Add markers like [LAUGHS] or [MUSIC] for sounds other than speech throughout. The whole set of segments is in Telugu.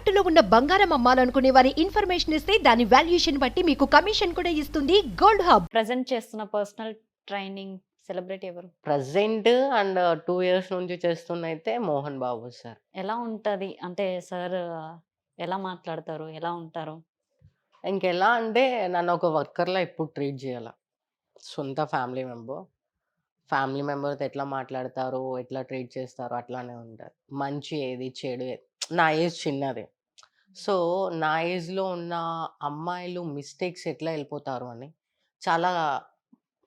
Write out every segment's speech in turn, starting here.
తాకట్టులో ఉన్న బంగారం అమ్మాలనుకునే వారి ఇన్ఫర్మేషన్ ఇస్తే దాని వాల్యుయేషన్ బట్టి మీకు కమిషన్ కూడా ఇస్తుంది గోల్డ్ హబ్. ప్రజెంట్ చేస్తున్న పర్సనల్ ట్రైనింగ్ సెలబ్రిటీ ఎవరు? ప్రజెంట్ అండ్ టూ ఇయర్స్ నుంచి చేస్తున్న అయితే మోహన్ బాబు సార్. ఎలా ఉంటది? అంటే సార్ ఎలా మాట్లాడతారు? ఎలా ఉంటారు? ఇంకెలా అంటే నన్ను ఒక వర్కర్లా ఎప్పుడు ట్రీట్ చేయాల. సొంత ఫ్యామిలీ మెంబర్ ఫ్యామిలీ మెంబర్తో ఎట్లా మాట్లాడతారు? ఎట్లా ట్రీట్ చేస్తారు? అట్లానే ఉంటారు. మంచి ఏది చెడు ఏది నా ఏజ్ చిన్నది. సో నా ఏజ్లో ఉన్న అమ్మాయిలు మిస్టేక్స్ ఎట్లా వెళ్ళిపోతారు అని చాలా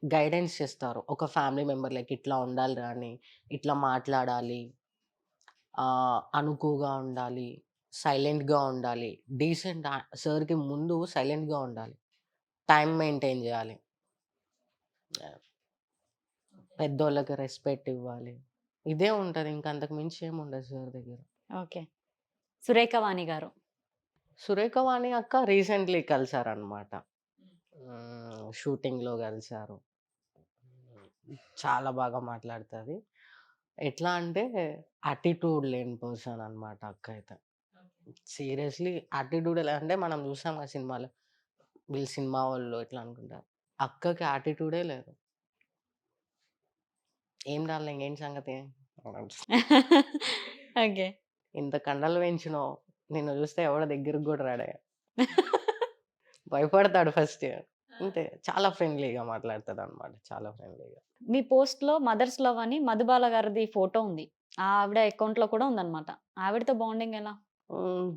గైడెన్స్ చేస్తారు. ఒక ఫ్యామిలీ మెంబర్ లైక్ ఇట్లా ఉండాలి అని ఇట్లా మాట్లాడాలి అనుకుగా ఉండాలి సైలెంట్గా ఉండాలి డీసెంట్ సార్కి ముందు సైలెంట్గా ఉండాలి టైం మెయింటైన్ చేయాలి. పెద్దోళ్ళకి రెస్పెక్ట్ ఇవ్వాలి. ఇదే ఉంటుంది. ఇంకా అంతకు మించి ఏమి ఉండదు సార్ దగ్గర. ఓకే. సురేఖ వాణి గారు. సురేఖ వాణి అక్క రీసెంట్లీ కలిసారనమాట. షూటింగ్లో కలిసారు. చాలా బాగా మాట్లాడుతుంది. ఎట్లా అంటే యాటిట్యూడ్ లేని పర్సన్ అనమాట అక్క అయితే. సీరియస్లీ యాటిట్యూడ్ అంటే మనం చూసాం కదా సినిమాలో వీళ్ళు సినిమా వాళ్ళు ఎట్లా అనుకుంటారు? అక్కకి యాటిట్యూడే లేదు. ఏం రాలే ఇంకేం సంగతి? [LAUGHS] ఓకే. ఇంత కండలు పెంచినావు నిన్ను చూస్తే ఎవడ దగ్గరకు కూడా రాడే. [LAUGHS] భయపడతాడు ఫస్ట్. అంతే చాలా ఫ్రెండ్లీగా మాట్లాడుతాడు అనమాట చాలా ఫ్రెండ్లీగా. మీ పోస్ట్లో మదర్స్ లవ్ అని మధుబాల గారిది ఫోటో ఉంది. ఆవిడ అకౌంట్లో కూడా ఉందన్నమాట. ఆవిడతో బాండింగ్ ఎలా?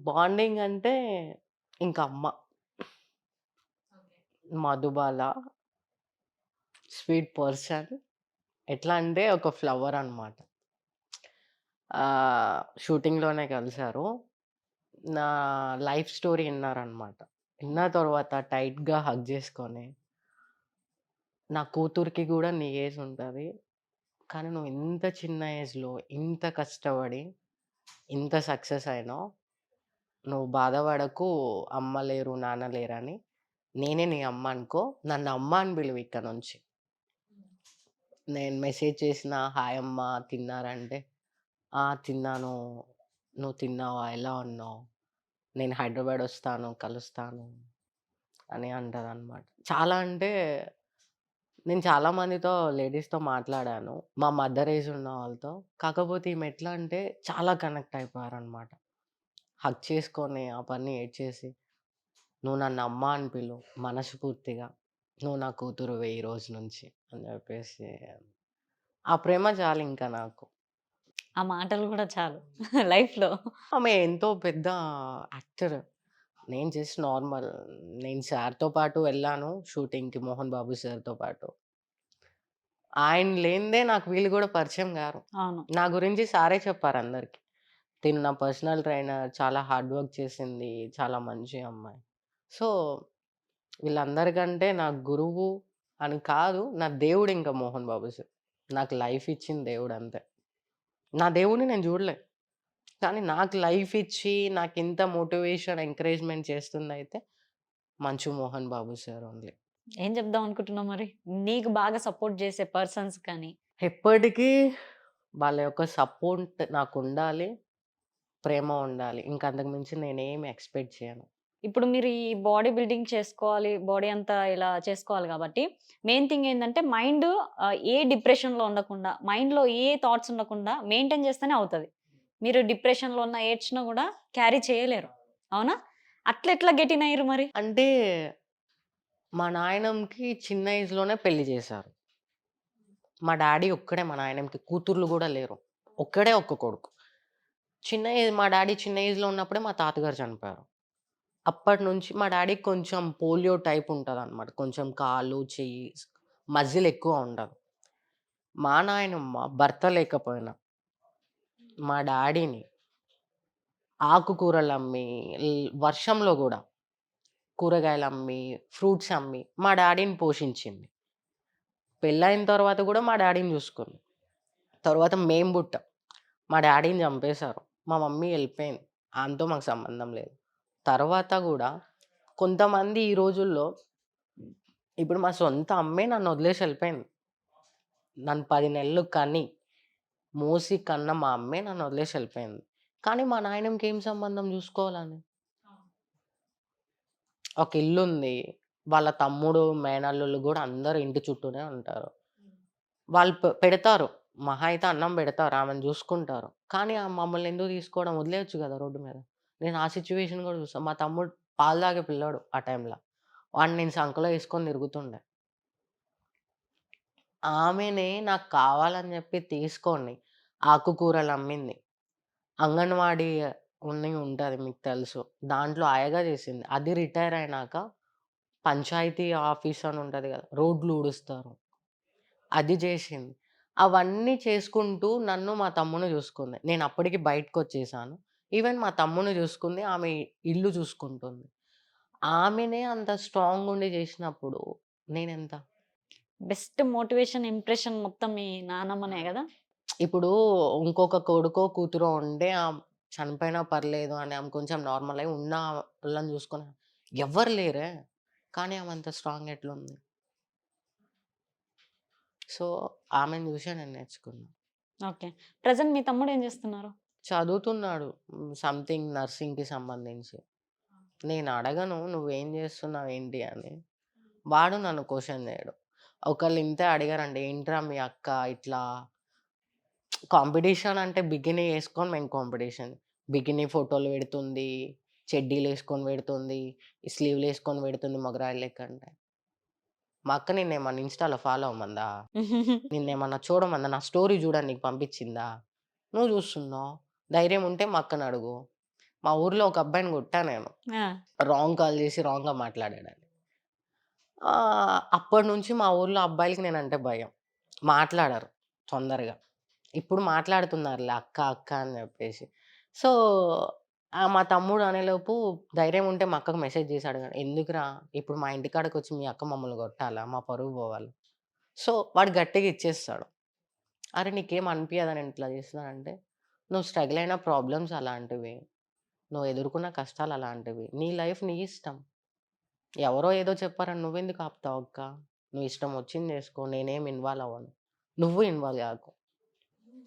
బాండింగ్ అంటే ఇంకా అమ్మ. Madhubala sweet person. ఎట్లా అంటే ఒక ఫ్లవర్ అనమాట షూటింగ్లోనే కలిశారు నా లైఫ్ స్టోరీ విన్నారనమాట. విన్న తర్వాత టైట్గా హగ్ చేసుకొని. నా కూతురికి కూడా నీ ఏజ్ ఉంటుంది. కానీ నువ్వు ఇంత చిన్న ఏజ్లో ఇంత కష్టపడి ఇంత సక్సెస్ అయినావు నువ్వు బాధపడకు అమ్మ లేరు నాన్న లేరని నేనే నీ అమ్మ అనుకో నన్ను అమ్మ అని పిలువు ఇక్కడ నుంచి నేను మెసేజ్ చేసిన హాయ్ అమ్మ తిన్నారంటే తిన్నాను. నువ్వు తిన్నావా? ఎలా ఉన్నావు? నేను హైదరాబాద్ వస్తాను కలుస్తాను అని అంటారు అనమాట చాలా అంటే నేను చాలా మందితో లేడీస్తో మాట్లాడాను. మా మదర్ ఏజ్ ఉన్న వాళ్ళతో. కాకపోతే ఈమె ఎట్లా అంటే చాలా కనెక్ట్ అయిపోయారనమాట హక్ చేసుకొని ఆ పని ఏడ్చేసి నువ్వు నన్ను అమ్మ అని పిలు మనస్ఫూర్తిగా. నువ్వు నా కూతురు వెయ్యి రోజు నుంచి అని చెప్పేసి. ఆ ప్రేమ చాలు ఇంకా నాకు. ఆ మాటలు కూడా చాలు. లైఫ్లో ఆమె ఎంతో పెద్ద యాక్టర్. నేను జస్ట్ నార్మల్. నేను సార్తో పాటు వెళ్ళాను షూటింగ్కి మోహన్ బాబు సార్తో పాటు. ఆయన లేనిదే నాకు వీళ్ళు కూడా పరిచయం గారు. అవును. నా గురించి సారే చెప్పారు అందరికి. తిను నా పర్సనల్ ట్రైనర్ చాలా హార్డ్ వర్క్ చేసింది చాలా మంచి అమ్మాయి. సో వీళ్ళందరికంటే నా గురువు అని కాదు నా దేవుడు ఇంకా మోహన్ బాబు సార్. నాకు లైఫ్ ఇచ్చిన దేవుడు అంతే. నా దేవుడిని నేను చూడలే. కానీ నాకు లైఫ్ ఇచ్చి నాకు ఇంత మోటివేషన్ ఎంకరేజ్మెంట్ చేస్తుంది అయితే మంచు మోహన్ బాబు సార్ ఓన్లీ. ఏం చెప్దాం అనుకుంటున్నావు మరి? నీకు బాగా సపోర్ట్ చేసే పర్సన్స్ కానీ? ఎప్పటికీ వాళ్ళ యొక్క సపోర్ట్ నాకు ఉండాలి ప్రేమ ఉండాలి. ఇంకా అంతకు మించి నేనేమి ఎక్స్పెక్ట్ చేయను. ఇప్పుడు మీరు ఈ బాడీ బిల్డింగ్ చేసుకోవాలి బాడీ అంతా ఇలా చేసుకోవాలి కాబట్టి మెయిన్ థింగ్ ఏంటంటే మైండ్ ఏ డిప్రెషన్లో ఉండకుండా మైండ్లో ఏ థాట్స్ ఉండకుండా మెయింటైన్ చేస్తేనే అవుతుంది. మీరు డిప్రెషన్లో ఉన్న ఏడ్చినా కూడా క్యారీ చేయలేరు. అవునా? అట్లా ఎట్లా గెటిన్ అయ్యారు మరి? అంటే మా నాయనంకి చిన్న ఏజ్లోనే పెళ్ళి చేశారు. మా డాడీ ఒక్కడే మా నాయనంకి కూతుర్లు కూడా లేరు. ఒక్కడే ఒక్క కొడుకు. చిన్న ఏజ్ మా డాడీ చిన్న ఏజ్లో ఉన్నప్పుడే మా తాతగారు చనిపోయారు. అప్పటి నుంచి మా డాడీకి కొంచెం పోలియో టైప్ ఉంటుంది అనమాట కొంచెం కాలు చెయ్యి మజిల్ ఎక్కువ ఉండదు. మా నాయనమ్మ భర్త లేకపోయినా మా డాడీని ఆకుకూరలు అమ్మి వర్షంలో కూడా కూరగాయలు అమ్మి ఫ్రూట్స్ అమ్మి మా డాడీని పోషించింది. పెళ్ళైన తర్వాత కూడా మా డాడీని చూసుకుంది. తర్వాత మేం పుట్టాం. మా డాడీని చంపేశారు. మా మమ్మీ వెళ్ళిపోయింది. ఆమెతో మాకు సంబంధం లేదు. తర్వాత కూడా కొంతమంది ఈ రోజుల్లో ఇప్పుడు మా సొంత అమ్మే నన్ను వదిలేసి వెళ్ళిపోయింది నన్ను పది నెలలు కని మోసి కన్న మా అమ్మే నన్ను వదిలేసి వెళ్ళిపోయింది కానీ మా నాయనంకి ఏం సంబంధం చూసుకోవాలని? ఒక ఇల్లు ఉంది వాళ్ళ తమ్ముడు, మేనల్లుళ్ళు కూడా అందరూ ఇంటి చుట్టూనే ఉంటారు. వాళ్ళు పె పెడతారు. మహా అయితే అన్నం పెడతారు. ఆమెను చూసుకుంటారు. కానీ ఆ మమ్మల్ని ఎందుకు తీసుకోవడం? వదిలేయచ్చు కదా రోడ్డు మీద. నేను ఆ సిచ్యువేషన్ కూడా చూసాను మా తమ్ముడు పాలు తాగే పిల్లాడు ఆ టైంలో. వాడిని నేను సంకలో వేసుకొని తిరుగుతుండే. ఆమెనే నాకు కావాలని చెప్పి తీసుకోండి ఆకుకూరలు అమ్మింది. అంగన్వాడీ ఉన్ని ఉంటుంది మీకు తెలుసు. దాంట్లో ఆయగా చేసింది. అది రిటైర్ అయినాక పంచాయతీ ఆఫీస్ అని ఉంటుంది కదా రోడ్లు ఊడుస్తారు. అది చేసింది అవన్నీ చేసుకుంటూ నన్ను, మా తమ్ముని చూసుకుంది. నేను అప్పటికి బయటకొచ్చేసాను. ఈవెన్ మా తమ్ముడిని చూసుకుంది. ఆమె ఇల్లు చూసుకుంటుంది. ఆమెనే అంత స్ట్రాంగ్ ఉండి చేసినప్పుడు నేనెంత? బెస్ట్ మోటివేషన్, ఇంప్రెషన్ మొత్తం మీ నానమ్మనే గదా! ఇప్పుడు ఇంకొక కొడుకో, కూతురో ఉంటే ఆహ్, చనిపోయినా పర్లేదు అని ఆమె కొంచెం నార్మల్ అయ్యి ఉన్న వాళ్ళని చూసుకొని ఎవ్వరు లేరే! కానీ ఆమె అంత స్ట్రాంగ్ ఎట్లుంది? సో, ఆమెను చూసే నేను నేర్చుకున్నా. ఓకే. ప్రెజెంట్ మీ తమ్ముడు ఏం చేస్తున్నారు? చదువుతున్నాడు. సంథింగ్ నర్సింగ్‌కి సంబంధించి. నేను అడగను నువ్వేం చేస్తున్నావు ఏంటి అని. వాడు నన్ను క్వెషన్ చేయడు. ఒకళ్ళు ఇంతే అడిగారండి. ఏంట్రా మీ అక్క ఇట్లా కాంపిటీషన్ అంటే బికినీ యేసుకొని మేము కాంపిటీషన్. బికినీ ఫోటోలు పెడుతుంది. చెడ్డీలేసుకొని పెడుతుంది. స్లీవ్‌లేసుకొని పెడుతుంది మొగరాయి లెక్క అంటే. మా అక్క నిన్నేమన్నా ఇన్‌స్టాలో ఫాలో అవ్వమందా? [LAUGHS] నిన్నేమన్నా చూడమందా? నా స్టోరీ చూడని నీకు పంపించిందా? నువ్వు చూస్తున్నావు. ధైర్యం ఉంటే మా అక్కని అడుగు. మా ఊర్లో ఒక అబ్బాయిని కొట్టా నేను. రాంగ్ కాల్ చేసి రాంగ్‌గా మాట్లాడాడని. ఆహ్, అప్పటినుంచి మా ఊర్లో అబ్బాయిలకి నేనంటే భయం. మాట్లాడరు తొందరగా. ఇప్పుడు మాట్లాడుతున్నారులే అక్క, అక్క అని చెప్పేసి. సో, మా తమ్ముడు అనేలోపు ధైర్యం ఉంటే మా అక్కకి మెసేజ్ అడగాడు. ఎందుకురా ఇప్పుడు మా ఇంటికాడకొచ్చి మీ అక్క మమ్మల్ని కొట్టాలా? మా పరువు పోవాలి. సో, వాడు గట్టిగా ఇచ్చేస్తాడు. అరె! నీకేం అనిపియదా నేను ఇట్లా చేస్తున్నానంటే, నువ్వు స్ట్రగుల్ అయిన ప్రాబ్లమ్స్ అలాంటివి. నువ్వు ఎదుర్కొన్న కష్టాలు అలాంటివి. నీ లైఫ్ నీ ఇష్టం. ఎవరో ఏదో చెప్పారని నువ్వెందుకు ఆపుతావు అక్క? నువ్వు ఇష్టం వచ్చింది చేసుకో. నేనేం ఇన్వాల్వ్ అవ్వను. నువ్వు ఇన్వాల్వ్ గాకు.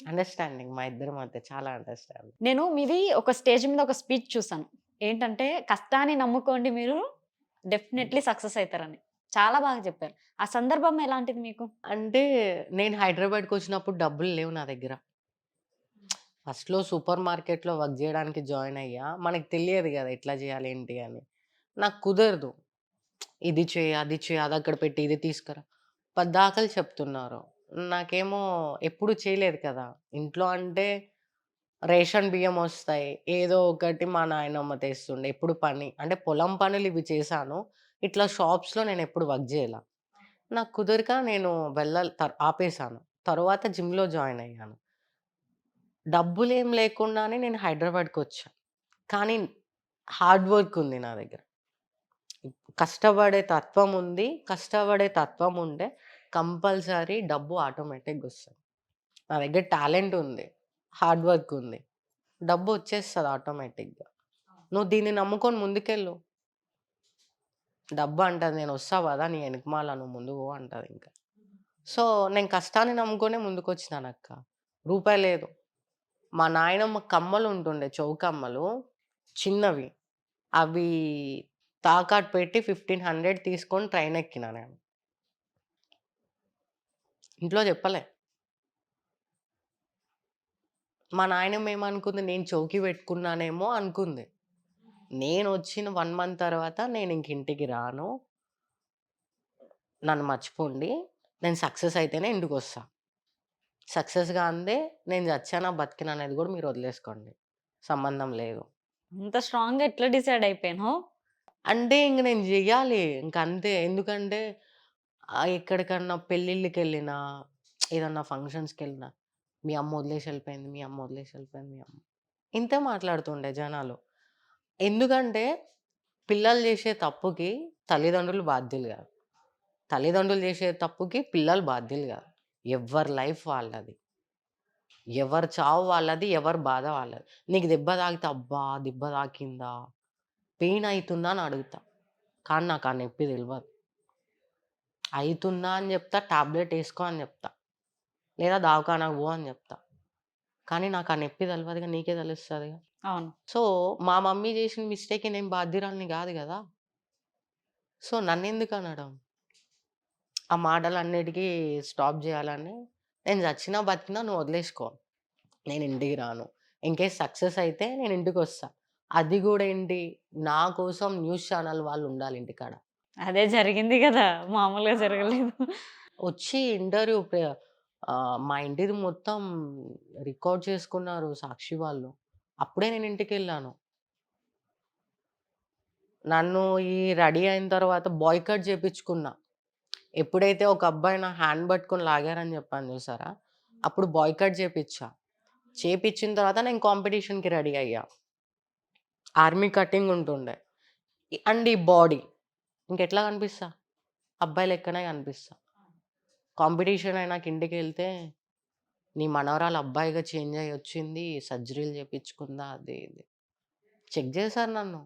అండర్‌స్టాండింగ్ మా ఇద్దరి మధ్య చాలా అండర్‌స్టాండింగ్. నేను మీది ఒక స్టేజ్ మీద ఒక స్పీచ్ చూసాను. ఏంటంటే కష్టాన్ని నమ్ముకోండి మీరు డెఫినైట్‌లీ సక్సెస్ అయితారని. చాలా బాగా చెప్పారు. ఆ సందర్భం ఎలాంటిది మీకు? అంటే నేను హైదరాబాద్‌కొచ్చినప్పుడు డబ్బులు లేవు నా దగ్గర. ఫస్ట్‌లో సూపర్ మార్కెట్‌లో వర్క్ చేయడానికి జాయిన్ అయ్యా. మనకు తెలియదు కదా ఎట్లా చేయాలి ఏంటి అని. నాకు కుదరదు. ఇది చేయి అది చేయు అది అక్కడ పెట్టి ఇది తీసుకురా. పద్దాకలు చెప్తున్నారు. నాకేమో ఎప్పుడు చేయలేదు కదా! ఇంట్లో అంటే రేషన్ బియ్యం వస్తాయి ఏదో ఒకటి మా నాయనమ్మ తెస్తుండే. ఎప్పుడు పని అంటే పొలం పనులు ఇవి చేశాను. ఇట్లా షాప్స్‌లో నేను ఎప్పుడు వర్క్ జేయలా. నాకు కుదరక నేను వెళ్ళాలి త ఆపేసాను. జిమ్‌లో జాయిన్ అయ్యాను. డబ్బులేం లేకుండానే నేను హైదరాబాద్‌కొచ్చా. కానీ హార్డ్ వర్క్ ఉంది నా దగ్గర. కష్టపడే తత్వం ఉంది. కష్టపడే తత్వం ఉంటే కంపల్సరీ డబ్బు ఆటోమేటిక్‌గా ఒస్తది. నా దగ్గర టాలెంట్ ఉంది. హార్డ్ వర్క్ ఉంది. డబ్బు వచ్చేస్తది ఆటోమేటిక్‌గా. నువ్వు దీన్ని నమ్ముకొని ముందుకెళ్ళు. డబ్బు అంటది నేను వస్తా పదా నీ ఎనకమాల నువ్వు ముందుకు పో అంటదింక. సో, నేను కష్టాన్ని నమ్ముకొనే ముందుకొచ్చినానక్క. రూపాయి లేదు. మా నాయనమ్మ కమ్మలు ఉంటుండే చౌకమ్మలు చిన్నవి. అవి తాకట్టు పెట్టి 1500 తీసుకొని ట్రైన్ ఎక్కినా నేను. ఇంట్లో చెప్పలే. మా నాయనమ్మ ఏమనుకుంది నేను చౌకి పెట్టుకున్నానేమో అనుకుంది. నేను వచ్చిన వన్ మంత్ తర్వాత నేను ఇంక ఇంటికి రాను. నన్ను మర్చిపోండి. నేను సక్సెస్ అయితేనే ఇంటికి వస్తాను సక్సెస్ కానిదే నేను చచ్చానా, బతికినా అనేది గూడా మీరు వదిలేసుకోండి. సంబంధం లేదు. అంత స్ట్రాంగ్‌గా ఎట్లా డిసైడ్ అయిపోయానో? అంటే ఇంక నేను జెయ్యాలి. ఇంకంతే. ఎందుకంటే ఆహ్, ఎక్కడికన్నా పెళ్ళిళ్ళకెళ్ళినా, ఏదన్నా ఫంక్షన్స్‌కెళ్ళినా, మీ అమ్మ వదిలేసి ఎళ్ళిపోయింది, మీ అమ్మ వదిలేసి ఎళ్ళిపోయింది, మీ అమ్మ. ఇంతే మాట్లాడుతుండే జనాలు. ఎందుకంటే పిల్లలు చేసే తప్పుకి తల్లిదండ్రులు బాధ్యులు గాదు. తల్లిదండ్రులు చేసే తప్పుకి పిల్లలు బాధ్యులు గాదు. ఎవ్వరి లైఫ్ వాళ్ళది. ఎవరి చావు వాళ్ళది. ఎవరి బాధ వాళ్ళది. నీకు దెబ్బ తాకితే అబ్బా! దెబ్బ తాకిందా? పెయిన్ అయితుందా అని అడుగుతా. కానీ నాకు ఆ నొప్పి తెలవదు. అయితుందా అని చెప్తా. టాబ్లెట్ ఏసుకో అని చెప్తా. లేదా దవాఖానకు పో అని చెప్తా. కానీ నాకు ఆ నొప్పి తెలవదుగా నీకే తెలుస్తదిగా. అవును. సో, మా మమ్మీ చేసిన మిస్టేక్‌కి నేను బాధ్యురాలిని గాదు గదా! సో, నన్నెందుకు అనడం? ఆ మాటలన్నిటికి స్టాప్ జేయాలని నేను చచ్చినా, బతికినా నువ్వు వదిలేసుకో. నేను ఇంటికి రాను. ఇన్‌కేస్ సక్సెస్ అయితే నేను ఇంటికొస్తా. అది గూడా ఏంటి, నా కోసం న్యూస్ ఛానల్ వాళ్ళు ఉండాలి ఇంటికాడ. అదే జరిగింది గదా! మామూలుగా జరగలేదు. వచ్చి ఇంటర్వ్యూ మా ఇంటిది మొత్తం రికార్డ్ చేసుకున్నారు సాక్షి వాళ్ళు. అప్పుడే నేను ఇంటికెళ్ళాను. నన్ను ఈ రెడీ అయిన తర్వాత బాయ్‌కట్ చేపించుకున్నా. ఎప్పుడైతే ఒక అబ్బాయి నా హ్యాండ్ పట్టుకొని లాగారని చెప్పాను చూసారా? అప్పుడు బాయ్‌కట్ చేపిచ్చా. చేపిచ్చిన తర్వాత నేను కాంపిటీషన్‌కి రెడీ అయ్యా. ఆర్మీ కటింగ్ ఉంటుండే. అండ్ ఈ బాడీ. ఇంకెట్లా కనిపిస్తా? అబ్బాయి లెక్కనే కనిపిస్తా. కాంపిటీషన్ అయినాక ఇంటికెళ్తే, నీ మనవరాలు అబ్బాయిగా చేంజ్ అయ్యి వచ్చింది. సర్జరీలు చేపించుకుందా అది ఇది. చెక్ చేశారు నన్ను.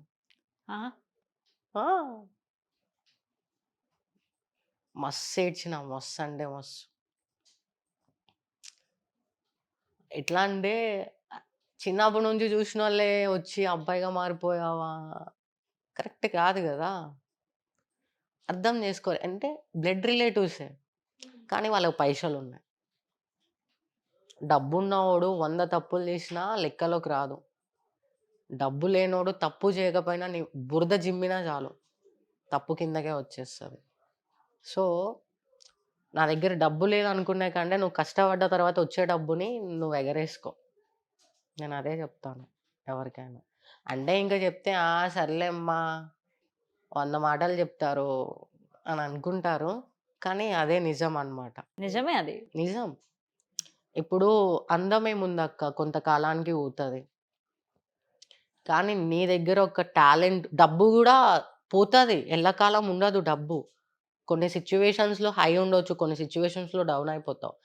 మస్తు ఏడ్చిన. మస్తు అంటే మస్తు. ఎట్లా అంటే చిన్నప్పటి నుంచి చూసినోళ్ళే వచ్చి అబ్బాయిగా మారిపోయావా? కరెక్ట్ కాదు కదా అర్థం చేసుకోలే. అంటే బ్లడ్ రిలేటివ్సే. కానీ వాళ్ళకి పైసలు ఉన్నాయి డబ్బున్నవాడు వంద తప్పులు చేసినా లెక్కలోకి రాదు. డబ్బు లేనోడు తప్పు చేయకపోయినా నీ బురద జిమ్మినా చాలు. తప్పు కిందకే వచ్చేస్తుంది సో, నా దగ్గర డబ్బు లేదనుకునే కంటే నువ్వు కష్టపడ్డ తర్వాత వచ్చే డబ్బుని నువ్వు ఎగరేసుకో. నేను అదే చెప్తాను ఎవరికైనా. అంటే ఇంక చెప్తే, "ఆ! సర్లే అమ్మా 100 మాటలు చెప్తారు" అని అనుకుంటారు. కానీ అదే నిజం అన్నమాట. నిజమే అది. నిజం. ఇప్పుడు అందం ఏముందక్క కొంతకాలానికి పోతది. కానీ నీ దగ్గర ఒక టాలెంట్ డబ్బు గూడా పోతది. ఎల్లకాలం ఉండదు డబ్బు. కొన్ని సిచ్యువేషన్స్లో హై ఉండొచ్చు. కొన్ని సిచ్యువేషన్స్లో డౌన్ అయిపోతావు.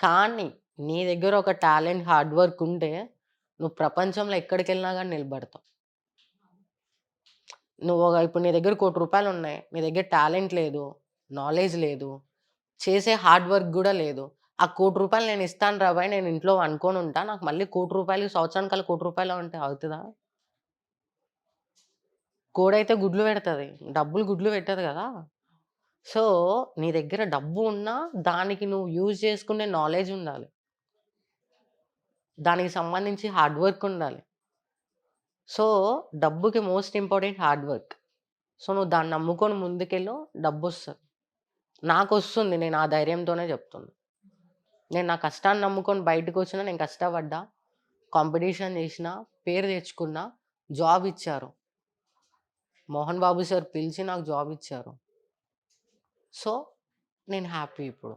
కానీ నీ దగ్గర ఒక టాలెంట్, హార్డ్ వర్క్ ఉంటే నువ్వు ప్రపంచంలో ఎక్కడికెళ్ళినా కానీ నిలబడతావు. నువ్వు ఒక ఇప్పుడు నీ దగ్గర కోటి రూపాయలు ఉన్నాయి. నీ దగ్గర టాలెంట్ లేదు. నాలెడ్జ్ లేదు. చేసే హార్డ్ వర్క్ కూడా లేదు. ఆ కోటి రూపాయలు నేను ఇస్తాను రా నేను ఇంట్లో అనుకొని ఉంటా. నాకు మళ్ళీ కోటి రూపాయలు సంవత్సరానికి కోటి రూపాయలు అంటే అవుతుందా కోడైతే గుడ్లు పెడుతుంది డబ్బులు గుడ్లు పెట్టదు కదా సో, నీ దగ్గర డబ్బు ఉన్నా దానికి నువ్వు యూజ్ చేసుకునే నాలెడ్జ్ ఉండాలి. దానికి సంబంధించి హార్డ్ వర్క్ ఉండాలి. సో, డబ్బుకి most important hard work. So, నువ్వు దాన్ని నమ్ముకొని ముందుకెళ్ళు డబ్బు వస్తుంది నాకు వస్తుంది నేను ఆ ధైర్యంతోనే చెప్తున్నా. నేను నా కష్టాన్ని నమ్ముకొని బయటకొచ్చినా, నేను కష్టపడ్డా, కాంపిటీషన్ చేసినా, పేరు తెచ్చుకున్నా, జాబ్ ఇచ్చారు. మోహన్ బాబు సార్ పిలిచి నాకు జాబ్ ఇచ్చారు. సో, నేను హ్యాపీ ఇప్పుడు.